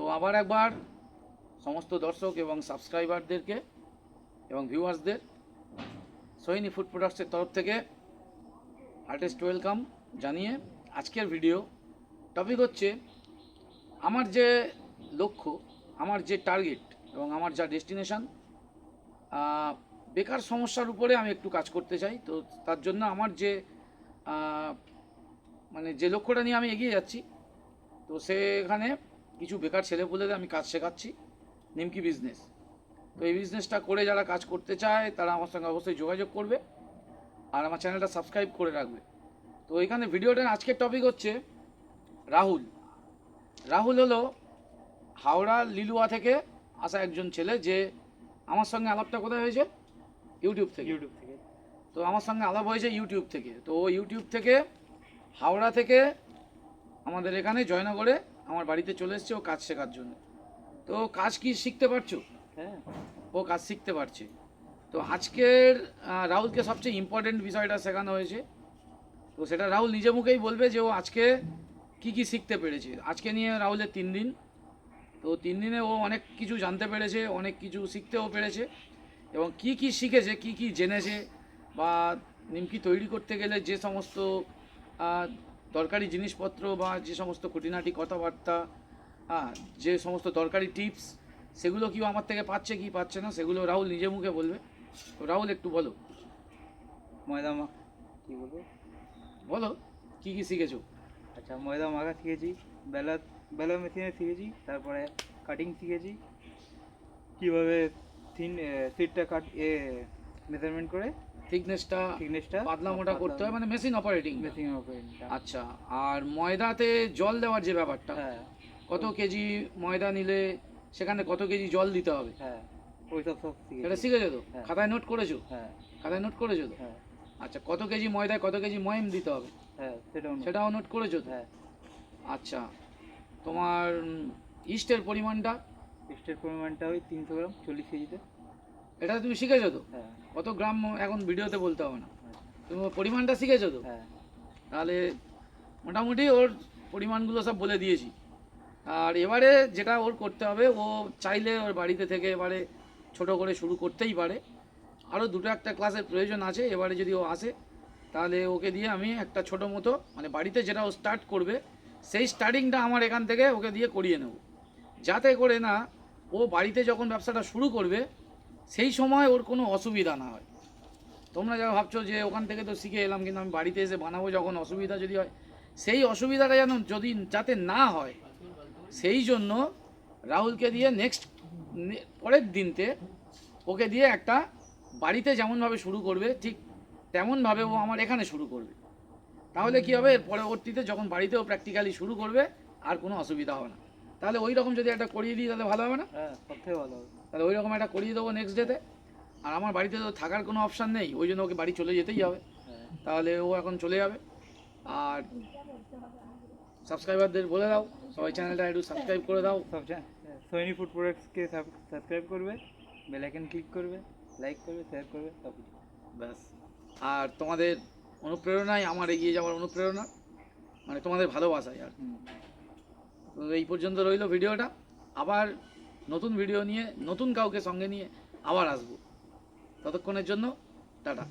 তো আবার একবার সমস্ত দর্শক এবং সাবস্ক্রাইবারদেরকে এবং ভিউয়ার্সদের সোহিনী ফুড প্রোডাক্টসের তরফ থেকে হার্টেস্ট ওয়েলকাম জানিয়ে আজকের ভিডিও টপিক হচ্ছে আমার যে লক্ষ্য, আমার যে টার্গেট এবং আমার যা ডেস্টিনেশন বেকার সমস্যার উপরে আমি একটু কাজ করতে চাই। তো তার জন্য আমার যে মানে যে লক্ষ্যটা নিয়ে আমি এগিয়ে যাচ্ছি, তো সেখানে কিছু বেকার ছেলে ছেলেপুলেদের আমি কাজ শেখাচ্ছি নিমকি বিজনেস তো এই বিজনেসটা করে যারা কাজ করতে চায় তারা আমার সঙ্গে অবশ্যই যোগাযোগ করবে আর আমার চ্যানেলটা সাবস্ক্রাইব করে রাখবে। তো এখানে ভিডিওটার আজকের টপিক হচ্ছে রাহুল। রাহুল হলো হাওড়া লিলুয়া থেকে আসা একজন ছেলে যে আমার সঙ্গে আলাপটা কোথায় হয়েছে? ইউটিউব থেকে। ইউটিউব থেকে। তো আমার সঙ্গে আলাপ হয়েছে ইউটিউব থেকে। তো ইউটিউব থেকে হাওড়া থেকে আমাদের এখানে জয়নগরে আমার বাড়িতে চলে এসছে ও কাজ শেখার জন্য। তো কাজ কি শিখতে পারছ? হ্যাঁ। ও কাজ শিখতে পারছে। তো আজকের রাহুলকে সবচেয়ে ইম্পর্টেন্ট বিষয়টা শেখানো হয়েছে। তো সেটা রাহুল নিজে মুখেই বলবে যে ও আজকে কি কি শিখতে পেরেছে। আজকে নিয়ে রাহুলের তিন দিন। তো তিন দিনে ও অনেক কিছু জানতে পেরেছে অনেক কিছু শিখতেও পেরেছে এবং কি কি শিখেছে কি কি জেনেছে বা নিমকি তৈরি করতে গেলে যে সমস্ত দরকারি জিনিসপত্র বা যে সমস্ত খুঁটিনাটি কথাবার্তা হ্যাঁ যে সমস্ত দরকারি টিপস সেগুলো কি আমার থেকে পাচ্ছে কি পাচ্ছে না সেগুলো রাহুল নিজে মুখে বলবে। তো রাহুল একটু বলো। ময়দা মা কী বলব? বলো কি কি শিখেছো? আচ্ছা ময়দা মাখা শিখেছি বেলা বেলা মেশিনে শিখেছি তারপরে কাটিং শিখেছি। কীভাবে থিন সিটটা কাট এ মেজারমেন্ট করে থিকনেসটা থিকনেসটা পাতলা মোটা করতে হয় মানে মেশিন অপারেটিং মেশিং অপারেটিংটা আচ্ছা আর ময়দাতে জল দেওয়ার যে ব্যাপারটা হ্যাঁ। কত কেজি ময়দা নিলে সেখানে কত কেজি জল দিতে হবে? হ্যাঁ ওই সব সেটা শিখেছো তো? হ্যাঁ। খাতায় নোট করেছ? হ্যাঁ। খাতায় নোট করেছ তো? হ্যাঁ। আচ্ছা কত কেজি ময়দায় কত কেজি ময়ম দিতে হবে? হ্যাঁ সেটাও সেটাও নোট করেছ তো? হ্যাঁ। আচ্ছা তোমার ইস্টের পরিমাণটা? স্টের পরিমাণটা ওই তিনশো গ্রাম চল্লিশ কেজিতে। এটা তুমি শিখেছো তো? হ্যাঁ। কত গ্রাম এখন ভিডিওতে বলতে হবে না। তুমি পরিমাণটা শিখেছো তো? হ্যাঁ। তাহলে মোটামুটি ওর পরিমাণগুলো সব বলে দিয়েছি। আর এবারে যেটা ওর করতে হবে ও চাইলে ওর বাড়িতে থেকে এবারে ছোট করে শুরু করতেই পারে। আরও দুটো একটা ক্লাসের প্রয়োজন আছে এবারে যদি ও আসে তাহলে ওকে দিয়ে আমি একটা ছোট মতো মানে বাড়িতে যেটা ও স্টার্ট করবে সেই স্টার্টিংটা আমার এখান থেকে ওকে দিয়ে করিয়ে নেব। যাতে করে না ও বাড়িতে যখন ব্যবসাটা শুরু করবে সেই সময় ওর কোনো অসুবিধা না হয়। তোমরা যা ভাবছ যে ওখান থেকে তো শিখে এলাম, কিন্তু আমি বাড়িতে এসে বানাবো যখন অসুবিধা যদি হয়। সেই অসুবিধাটা যেন যদি যাতে না হয়, সেই জন্য রাহুলকে দিয়ে নেক্সট পরের দিনতে ওকে দিয়ে একটা বাড়িতে যেমনভাবে শুরু করবে, ঠিক তেমনভাবে ও আমার এখানে শুরু করবে। তাহলে কি হবে? এর পরবর্তীতে যখন বাড়িতেও প্র্যাকটিক্যালি শুরু করবে, আর কোনো অসুবিধা হবে না। তাহলে ওই রকম যদি একটা করিয়ে দিই তাহলে ভালো হবে না? হ্যাঁ সব থেকে ভালো হবে। তাহলে ওই রকম একটা করিয়ে দেবো নেক্সট ডেতে আর আমার বাড়িতে তো থাকার কোনো অপশান নেই ওই জন্য ওকে বাড়ি চলে যেতেই হবে। হ্যাঁ। তাহলে ও এখন চলে যাবে। আর সাবস্ক্রাইবারদের বলে দাও সবাই চ্যানেলটা একটু সাবস্ক্রাইব করে দাও। সব সোনি ফুড প্রোডাক্টসকে সাবস্ক্রাইব করবে বেল আইকন ক্লিক করবে লাইক করবে শেয়ার করবে সব কিছু। ব্যাস। আর তোমাদের অনুপ্রেরণাই আমার এগিয়ে যাওয়ার অনুপ্রেরণা। মানে তোমাদের ভালোবাসাই আর এই পর্যন্ত রইল ভিডিওটা। আবার নতুন ভিডিও নিয়ে, নতুন কাউকে সঙ্গে নিয়ে আবার আসব। ততক্ষণের জন্য, টাটা।